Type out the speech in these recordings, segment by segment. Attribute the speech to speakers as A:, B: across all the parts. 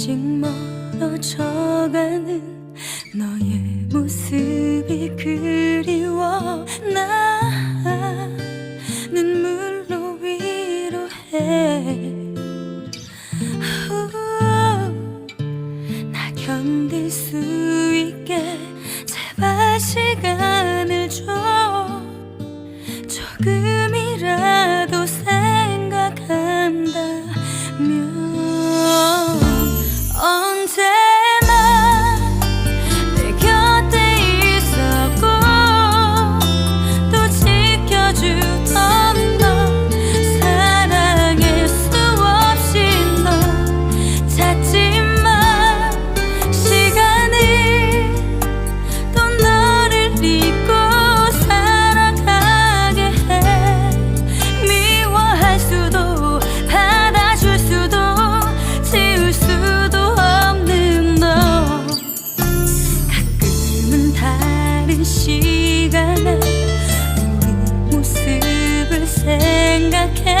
A: 조금씩 멀어져가는 너의 모습이 그리워. 나 눈물로 위로해. 나 견딜 수 있게 제발 시간을 줘. 조금이라도 Can't.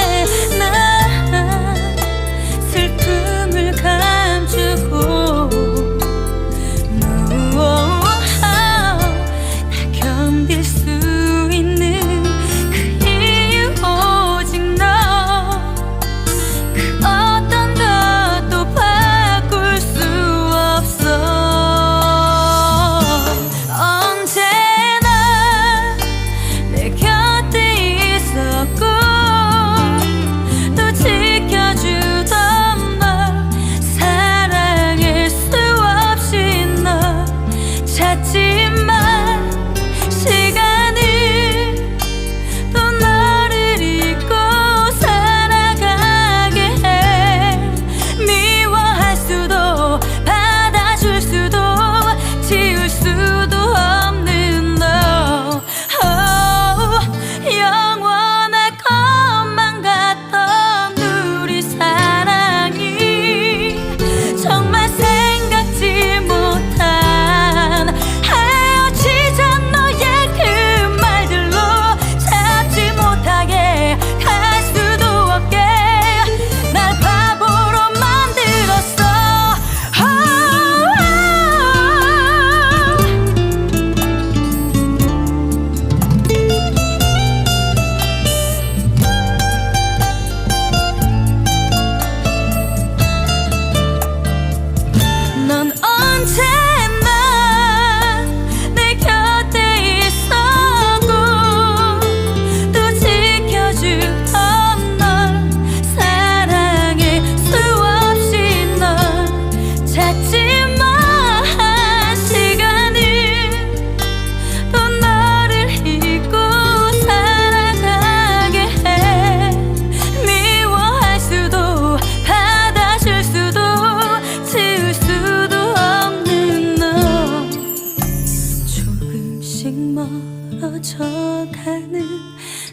A: 조금씩 멀어져가는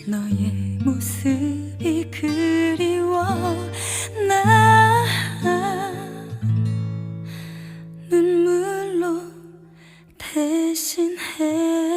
A: 너의 모습이 그리워. 나 눈물로 대신해.